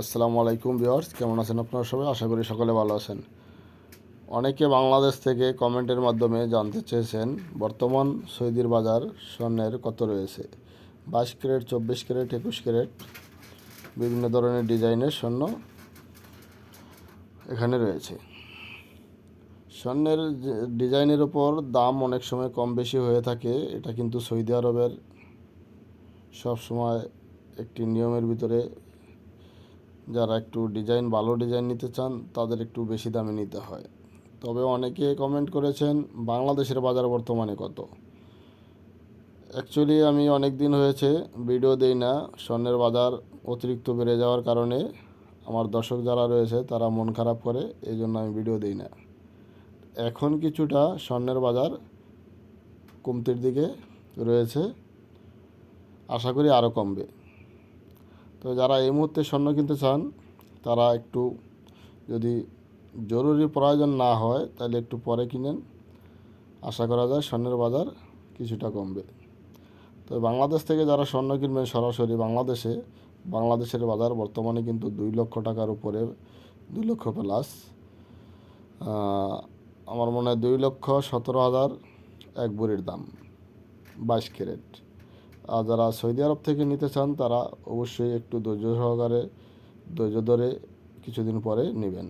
আসসালামু আলাইকুম ভিউয়ার্স, কেমন আছেন আপনারা সবাই? আশা করি সকলে ভালো আছেন। অনেকে বাংলাদেশ থেকে কমেন্টের মাধ্যমে জানতে চেয়েছেন, বর্তমান সৌদির বাজার স্বর্ণের কত রয়েছে? বাইশ ক্যারেট, চব্বিশ ক্যারেট, একুশ ক্যারেট, বিভিন্ন ধরনের ডিজাইনের স্বর্ণ এখানে রয়েছে। স্বর্ণের ডিজাইনের ওপর দাম অনেক সময় কম বেশি হয়ে থাকে, এটা কিন্তু সৌদি আরবের সব সময় একটি নিয়মের ভিতরে যারা একটু ডিজাইন ভালো ডিজাইন নিতে চান, তাদের একটু বেশি দামে নিতে হয়। তবে অনেকে কমেন্ট করেছেন, বাংলাদেশের বাজার বর্তমানে কত? অ্যাকচুয়ালি আমি অনেক দিন হয়েছে ভিডিও দেই না, স্বর্ণের বাজার অতিরিক্ত বেড়ে যাওয়ার কারণে আমার দর্শক যারা রয়েছে, তারা মন খারাপ করে এই জন্য আমি ভিডিও দিই না। এখন কিছুটা স্বর্ণের বাজার কমতির দিকে রয়েছে, আশা করি আরও কমবে। তো যারা এই মুহূর্তে স্বর্ণ কিনতে চান, তারা একটু যদি জরুরি প্রয়োজন না হয়, তাহলে একটু পরে কিনেন। আশা করা যায় স্বর্ণের বাজার কিছুটা কমবে। তো বাংলাদেশ থেকে যারা স্বর্ণ কিনবেন সরাসরি বাংলাদেশে, বাংলাদেশের বাজার বর্তমানে কিন্তু দুই লক্ষ টাকার উপরে, দুই লক্ষ প্লাস আমার মনে হয় দুই লক্ষ সতেরো হাজার এক বুড়ির দাম, বাইশ ক্যারেট। আর যারা সৌদি আরব থেকে নিতে চান, তারা অবশ্যই একটু ধৈর্য সহকারে, ধৈর্য ধরে কিছুদিন পরে নেবেন।